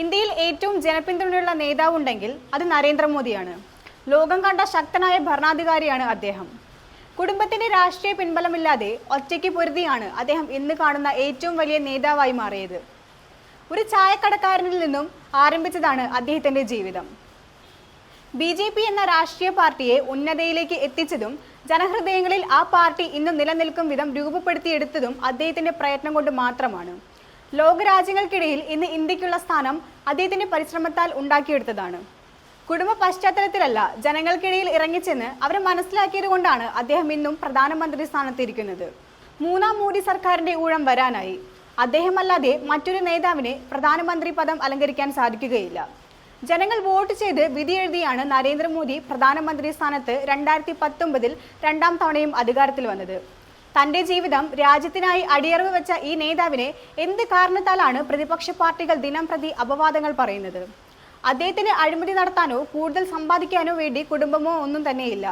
ഇന്ത്യയിൽ ഏറ്റവും ജനപിന്തുണയുള്ള നേതാവുണ്ടെങ്കിൽ അത് നരേന്ദ്രമോദിയാണ്. ലോകം കണ്ട ശക്തനായ ഭരണാധികാരിയാണ് അദ്ദേഹം. കുടുംബത്തിന്റെ രാഷ്ട്രീയ പിൻബലമില്ലാതെ ഒറ്റയ്ക്ക് പൊരുതിയാണ് അദ്ദേഹം ഇന്ന് കാണുന്ന ഏറ്റവും വലിയ നേതാവായി മാറിയത്. ഒരു ചായക്കടക്കാരനിൽ നിന്നും ആരംഭിച്ചതാണ് അദ്ദേഹത്തിന്റെ ജീവിതം. ബി ജെ പി എന്ന രാഷ്ട്രീയ പാർട്ടിയെ ഉന്നതയിലേക്ക് എത്തിച്ചതും ജനഹൃദയങ്ങളിൽ ആ പാർട്ടി ഇന്ന് നിലനിൽക്കും വിധം രൂപപ്പെടുത്തിയെടുത്തതും അദ്ദേഹത്തിന്റെ പ്രയത്നം കൊണ്ട് മാത്രമാണ്. ലോകരാജ്യങ്ങൾക്കിടയിൽ ഇന്ന് ഇന്ത്യക്കുള്ള സ്ഥാനം അദ്ദേഹത്തിന്റെ പരിശ്രമത്താൽ ഉണ്ടാക്കിയെടുത്തതാണ്. കുടുംബ പശ്ചാത്തലത്തിലല്ല ജനങ്ങൾക്കിടയിൽ ഇറങ്ങിച്ചെന്ന് അവരെ മനസ്സിലാക്കിയത് കൊണ്ടാണ് അദ്ദേഹം ഇന്നും പ്രധാനമന്ത്രി സ്ഥാനത്തിരിക്കുന്നത്. മൂന്നാം മോദി സർക്കാരിന്റെ ഊഴം വരാനായി. അദ്ദേഹമല്ലാതെ മറ്റൊരു നേതാവിനെ പ്രധാനമന്ത്രി പദം അലങ്കരിക്കാൻ സാധിക്കുകയില്ല. ജനങ്ങൾ വോട്ട് ചെയ്ത് വിധിയെഴുതിയാണ് നരേന്ദ്രമോദി പ്രധാനമന്ത്രി സ്ഥാനത്ത് രണ്ടായിരത്തി പത്തൊമ്പതിൽ രണ്ടാം തവണയും അധികാരത്തിൽ വന്നത്. തന്റെ ജീവിതം രാജ്യത്തിനായി അടിയറവ് വെച്ച ഈ നേതാവിനെ എന്ത് കാരണത്താലാണ് പ്രതിപക്ഷ പാർട്ടികൾ ദിനം പ്രതി അപവാദങ്ങൾ പറയുന്നത്? അദ്ദേഹത്തിന് അഴിമതി നടത്താനോ കൂടുതൽ സമ്പാദിക്കാനോ വേണ്ടി കുടുംബമോ ഒന്നും തന്നെയില്ല.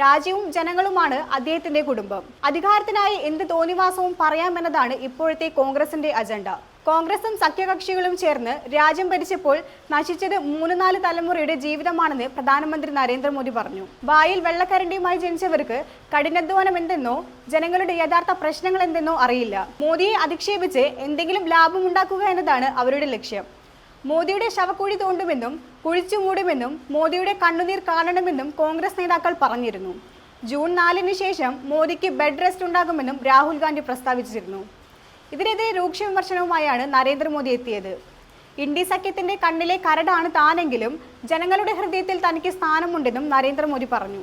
രാജ്യവും ജനങ്ങളുമാണ് അദ്ദേഹത്തിന്റെ കുടുംബം. അധികാരത്തിനായി എന്ത് തോന്നിവാസവും പറയാമെന്നതാണ് ഇപ്പോഴത്തെ കോൺഗ്രസിന്റെ അജണ്ട. കോൺഗ്രസും സഖ്യകക്ഷികളും ചേർന്ന് രാജ്യം ഭരിച്ചപ്പോൾ നശിച്ചത് മൂന്ന് നാല് തലമുറയുടെ ജീവിതമാണെന്ന് പ്രധാനമന്ത്രി നരേന്ദ്രമോദി പറഞ്ഞു. വായിൽ വെള്ളക്കരണ്ടിയുമായി ജനിച്ചവർക്ക് കഠിനാധ്വാനം എന്തെന്നോ ജനങ്ങളുടെ യഥാർത്ഥ പ്രശ്നങ്ങൾ എന്തെന്നോ അറിയില്ല. മോദിയെ അധിക്ഷേപിച്ച് എന്തെങ്കിലും ലാഭം ഉണ്ടാക്കുക എന്നതാണ് അവരുടെ ലക്ഷ്യം. മോദിയുടെ ശവക്കുഴി തോണ്ടുമെന്നും കുഴിച്ചു മൂടുമെന്നും മോദിയുടെ കണ്ണുനീർ കാണണമെന്നും കോൺഗ്രസ് നേതാക്കൾ പറഞ്ഞിരുന്നു. ജൂൺ നാലിന് ശേഷം മോദിക്ക് ബെഡ് റെസ്റ്റ് ഉണ്ടാകുമെന്നും രാഹുൽ ഗാന്ധി പ്രസ്താവിച്ചിരുന്നു. ഇതിനെതിരെ രൂക്ഷ വിമർശനവുമായാണ് നരേന്ദ്രമോദി എത്തിയത്. ഇന്ത്യ സഖ്യത്തിന്റെ കണ്ണിലെ കരടാണ് താനെങ്കിലും ജനങ്ങളുടെ ഹൃദയത്തിൽ തനിക്ക് സ്ഥാനമുണ്ടെന്നും നരേന്ദ്രമോദി പറഞ്ഞു.